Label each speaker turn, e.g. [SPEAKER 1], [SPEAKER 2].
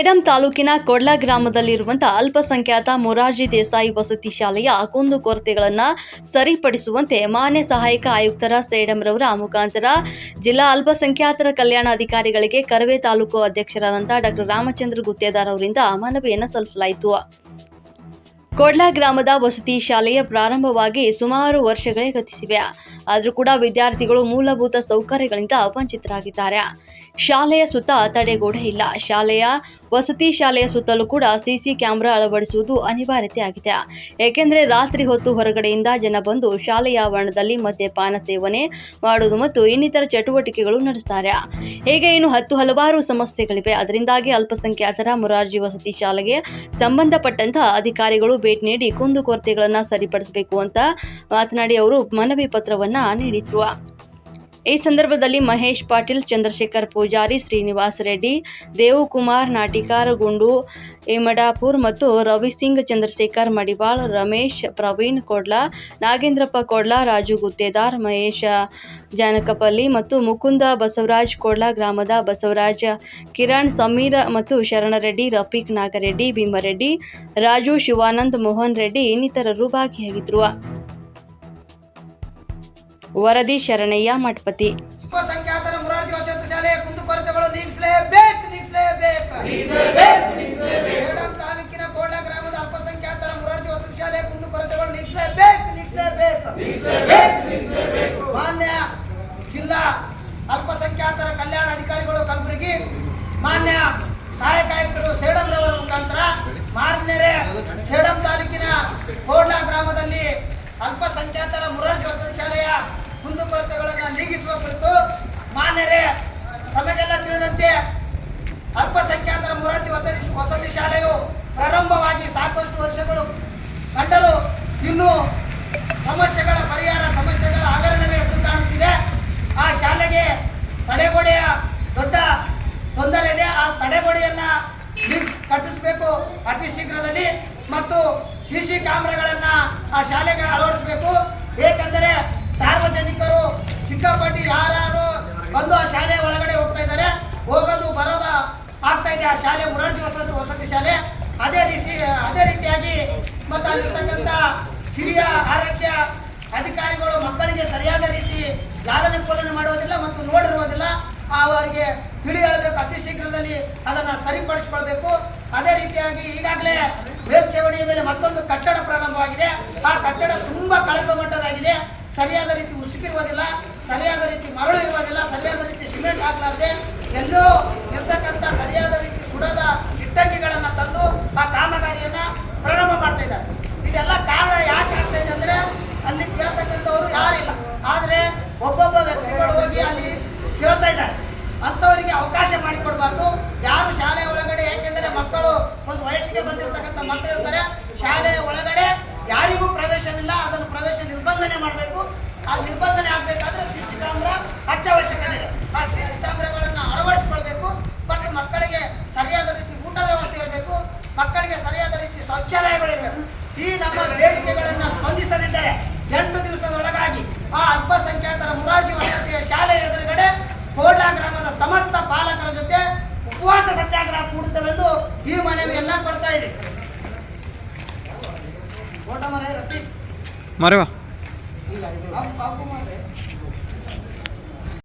[SPEAKER 1] ಸೇಡಂ ತಾಲೂಕಿನ ಕೊಡ್ಲ ಗ್ರಾಮದಲ್ಲಿರುವಂತಹ ಅಲ್ಪಸಂಖ್ಯಾತ ಮೊರಾರ್ಜಿ ದೇಸಾಯಿ ವಸತಿ ಶಾಲೆಯ ಕುಂದುಕೊರತೆಗಳನ್ನು ಸರಿಪಡಿಸುವಂತೆ ಮಾನ್ಯ ಸಹಾಯಕ ಆಯುಕ್ತರ ಸೇಡಂರವರ ಮುಖಾಂತರ ಜಿಲ್ಲಾ ಅಲ್ಪಸಂಖ್ಯಾತರ ಕಲ್ಯಾಣ ಅಧಿಕಾರಿಗಳಿಗೆ ಕರವೇ ತಾಲೂಕು ಅಧ್ಯಕ್ಷರಾದಂತಹ ಡಾಕ್ಟರ್ ರಾಮಚಂದ್ರ ಗುತ್ತೇದಾರ್ ಅವರಿಂದ ಮನವಿಯನ್ನು ಸಲ್ಲಿಸಲಾಯಿತು. ಕೊಡ್ಲ ಗ್ರಾಮದ ವಸತಿ ಶಾಲೆಯ ಪ್ರಾರಂಭವಾಗಿ ಸುಮಾರು ವರ್ಷಗಳೇ ಗತಿಸಿವೆ. ಆದರೂ ಕೂಡ ವಿದ್ಯಾರ್ಥಿಗಳು ಮೂಲಭೂತ ಸೌಕರ್ಯಗಳಿಂದ ವಂಚಿತರಾಗಿದ್ದಾರೆ. ಶಾಲೆಯ ಸುತ್ತ ತಡೆಗೋಡೆ ಇಲ್ಲ. ಶಾಲೆಯ ವಸತಿ ಶಾಲೆಯ ಸುತ್ತಲೂ ಕೂಡ ಸಿಸಿ ಕ್ಯಾಮೆರಾ ಅಳವಡಿಸುವುದು ಅನಿವಾರ್ಯತೆ ಆಗಿದೆ ಏಕೆಂದರೆ ರಾತ್ರಿ ಹೊತ್ತು ಹೊರಗಡೆಯಿಂದ ಜನ ಬಂದು ಶಾಲೆಯ ಆವರಣದಲ್ಲಿ ಮದ್ಯಪಾನ ಸೇವನೆ ಮಾಡುವುದು ಮತ್ತು ಇನ್ನಿತರ ಚಟುವಟಿಕೆಗಳು ನಡೆಸ್ತಾರೆ. ಹೀಗೆ ಇನ್ನು ಹತ್ತು ಹಲವಾರು ಸಮಸ್ಯೆಗಳಿವೆ. ಅದರಿಂದಾಗಿ ಅಲ್ಪಸಂಖ್ಯಾತರ ಮೊರಾರ್ಜಿ ವಸತಿ ಶಾಲೆಗೆ ಸಂಬಂಧಪಟ್ಟಂತಹ ಅಧಿಕಾರಿಗಳು ಭೇಟಿ ನೀಡಿ ಕುಂದುಕೊರತೆಗಳನ್ನು ಸರಿಪಡಿಸಬೇಕು ಅಂತ ಮಾತನಾಡಿ ಅವರು ಮನವಿ ಪತ್ರವನ್ನ ನೀಡಿದ್ರು ಈ ಸಂದರ್ಭದಲ್ಲಿ ಮಹೇಶ್ ಪಾಟೀಲ್, ಚಂದ್ರಶೇಖರ್ ಪೂಜಾರಿ, ಶ್ರೀನಿವಾಸ್ ರೆಡ್ಡಿ, ದೇವಕುಮಾರ್ ನಾಟಿಕಾರ್ ಗುಂಡು ಇಮಡಾಪುರ್ ಮತ್ತು ರವಿ ಸಿಂಗ್, ಚಂದ್ರಶೇಖರ್ ಮಡಿವಾಳ್, ರಮೇಶ್, ಪ್ರವೀಣ್ ಕೊಡ್ಲ, ನಾಗೇಂದ್ರಪ್ಪ ಕೊಡ್ಲ, ರಾಜು ಗುತ್ತೇದಾರ್, ಮಹೇಶ ಜಾನಕಪಲ್ಲಿ ಮತ್ತು ಮುಕುಂದ ಬಸವರಾಜ್ ಕೊಡ್ಲ, ಗ್ರಾಮದ ಬಸವರಾಜ ಕಿರಣ್, ಸಮೀರ್ ಮತ್ತು ಶರಣರೆಡ್ಡಿ, ರಫೀಕ್ ನಾಗರೆಡ್ಡಿ, ಭೀಮರೆಡ್ಡಿ, ರಾಜು ಶಿವಾನಂದ್, ಮೋಹನ್ ರೆಡ್ಡಿ ಇನ್ನಿತರರು ಭಾಗಿಯಾಗಿದ್ದರು ವರದಿ ಶರಣಯ್ಯ ಮಠಪತಿ.
[SPEAKER 2] ಅಲ್ಪಸಂಖ್ಯಾತರ ಮುರಾರ್ಜಿ ವಸತಿ ಶಾಲೆಯ ಕುಂದುಕೊರತೆಗಳು ನೀಗಿಸಲೇಬೇಕು ನೀಗಿಸಲೇಬೇಕು. ಸೇಡಂ ತಾಲೂಕಿನ ಕೋಟ ಗ್ರಾಮದ ಅಲ್ಪಸಂಖ್ಯಾತರ ಮುರಾರ್ಜಿ ವಸತಿ ಶಾಲೆಯ ಕುಂದುಕೊರತೆಗಳು ನೀಗಿಸಲೇಬೇಕು ನೀಗಿಸಲೇಬೇಕು. ಮಾನ್ಯ ಜಿಲ್ಲಾ ಅಲ್ಪಸಂಖ್ಯಾತರ ಕಲ್ಯಾಣ ಅಧಿಕಾರಿಗಳು ಕಲಬುರಗಿ ಮಾನ್ಯ ಸಹಾಯಕ ಆಯುಕ್ತರು ಸೇಡಂರವರ ಮುಖಾಂತರ ಮಾನ್ಯರೇ ಸೇಡಂ ತಾಲೂಕಿನ ಕೋಡ್ಲಾ ಗ್ರಾಮದಲ್ಲಿ ಅಲ್ಪಸಂಖ್ಯಾತರ ಮುರಾರ್ಜಿ ವಸತಿ ಶಾಲೆಯ ಕುಂದುಕೊರತೆಗಳನ್ನು ನೀಗಿಸುವ ಕುರಿತು ಮಾನ್ಯರೇ, ತಮಗೆಲ್ಲ ತಿಳಿದಂತೆ ಅಲ್ಪಸಂಖ್ಯಾತರ ಮುರಾರ್ಜಿ ವಸತಿ ವಸತಿ ಶಾಲೆಯು ಪ್ರಾರಂಭವಾಗಿ ಸಾಕಷ್ಟು ವರ್ಷಗಳು ಕಂಡರೂ ಇನ್ನೂ ಸಮಸ್ಯೆಗಳ ಪರಿಹಾರ, ಸಮಸ್ಯೆಗಳ ಹಗರಣವೇ ಎದ್ದು ಕಾಣುತ್ತಿದೆ. ಆ ಶಾಲೆಗೆ ತಡೆಗೋಡೆಯ ದೊಡ್ಡ ತೊಂದರೆ ಇದೆ. ಆ ತಡೆಗೋಡೆಯನ್ನು ಕಟ್ಟಿಸಬೇಕು ಅತಿ ಶೀಘ್ರದಲ್ಲಿ ಮತ್ತು ಸಿ ಸಿ ಕ್ಯಾಮ್ರಾಗಳನ್ನ ಆ ಶಾಲೆಗೆ ಅಳವಡಿಸಬೇಕು. ಏಕೆಂದರೆ ಸಾರ್ವಜನಿಕರು ಚಿಕ್ಕಪಟ್ಟಿ ಯಾರು ಬಂದು ಆ ಶಾಲೆ ಒಳಗಡೆ ಹೋಗ್ತಾ ಇದ್ದಾರೆ. ಹೋಗೋದು, ಬರೋದ ಆಗ್ತಾ ಇದೆ. ಆ ಶಾಲೆ ಮುರಾರ್ಜಿ ವಸತಿ ವಸತಿ ಶಾಲೆ. ಅದೇ ರೀತಿ, ಅದೇ ರೀತಿಯಾಗಿ ಮತ್ತು ಅಲ್ಲಿರ್ತಕ್ಕಂಥ ಹಿರಿಯ ಆರೋಗ್ಯ ಅಧಿಕಾರಿಗಳು ಮಕ್ಕಳಿಗೆ ಸರಿಯಾದ ರೀತಿ ಲಾಲನೆ ಪೋಲನೆ ಮಾಡುವುದಿಲ್ಲ ಮತ್ತು ನೋಡಿರುವುದಿಲ್ಲ. ಅವರಿಗೆ ತಿಳಿ ಹೇಳಬೇಕು ಅತಿ ಶೀಘ್ರದಲ್ಲಿ ಅದನ್ನು ಸರಿಪಡಿಸ್ಕೊಳ್ಬೇಕು. ಅದೇ ರೀತಿಯಾಗಿ ಈಗಾಗಲೇ ಮೇಲ್ಛಾವಣಿಯ ಮೇಲೆ ಮತ್ತೊಂದು ಕಟ್ಟಡ ಪ್ರಾರಂಭವಾಗಿದೆ. ಆ ಕಟ್ಟಡ ತುಂಬಾ ಕಳಪೆ ಮಟ್ಟದಾಗಿದೆ. ಸರಿಯಾದ ರೀತಿ ಉಸುಕಿರುವುದಿಲ್ಲ, ಸರಿಯಾದ ರೀತಿ ಮರಳು ಇರುವುದಿಲ್ಲ, ಸರಿಯಾದ ರೀತಿ ಸಿಮೆಂಟ್ ಹಾಕಲಾರದೆ ಎಲ್ಲೋ ಇರ್ತಕ್ಕಂಥ ಸರಿಯಾದ ರೀತಿ ಸುಡದ ವಯಸ್ಸಿಗೆ ಬಂದಿರತಕ್ಕಂಥ ಮಕ್ಕಳು ಇರ್ತಾರೆ. ಶಾಲೆಯ ಒಳಗಡೆ ಯಾರಿಗೂ ಪ್ರವೇಶವಿಲ್ಲ. ಅದನ್ನು ಪ್ರವೇಶ ನಿರ್ಬಂಧನೆ ಮಾಡಬೇಕು. ಆ ನಿರ್ಬಂಧನೆ ಆಗ್ಬೇಕಾದ್ರೆ ಸಿ ಸಿ ಕ್ಯಾಮ್ರಾ ಅತ್ಯವಶ್ಯಕತೆ ಆ ಸಿ ಸಿ ಕ್ಯಾಮ್ರಾಗಳನ್ನು ಅಳವಡಿಸಿಕೊಳ್ಬೇಕು. ಮತ್ತು ಮಕ್ಕಳಿಗೆ ಸರಿಯಾದ ರೀತಿ ಊಟದ ವ್ಯವಸ್ಥೆ ಇರಬೇಕು. ಮಕ್ಕಳಿಗೆ ಸರಿಯಾದ ರೀತಿ ಶೌಚಾಲಯಗಳಿರಬೇಕು. ಈ ನಮ್ಮ ಬೇಡಿಕೆಗಳನ್ನು ಸ್ಪಂದಿಸದಿದ್ದರೆ ಎಂಟು ದಿವಸದೊಳಗಾಗಿ ಆ ಅಲ್ಪಸಂಖ್ಯಾತರ ಮುರಾರ್ಜಿ ವಸತಿಯ ಶಾಲೆ ಎದುರುಗಡೆ
[SPEAKER 3] ಮರೆವಾ
[SPEAKER 2] ಅಪ್ಪ- ಅಪ್ಪು ಮಾರ್ರೆ.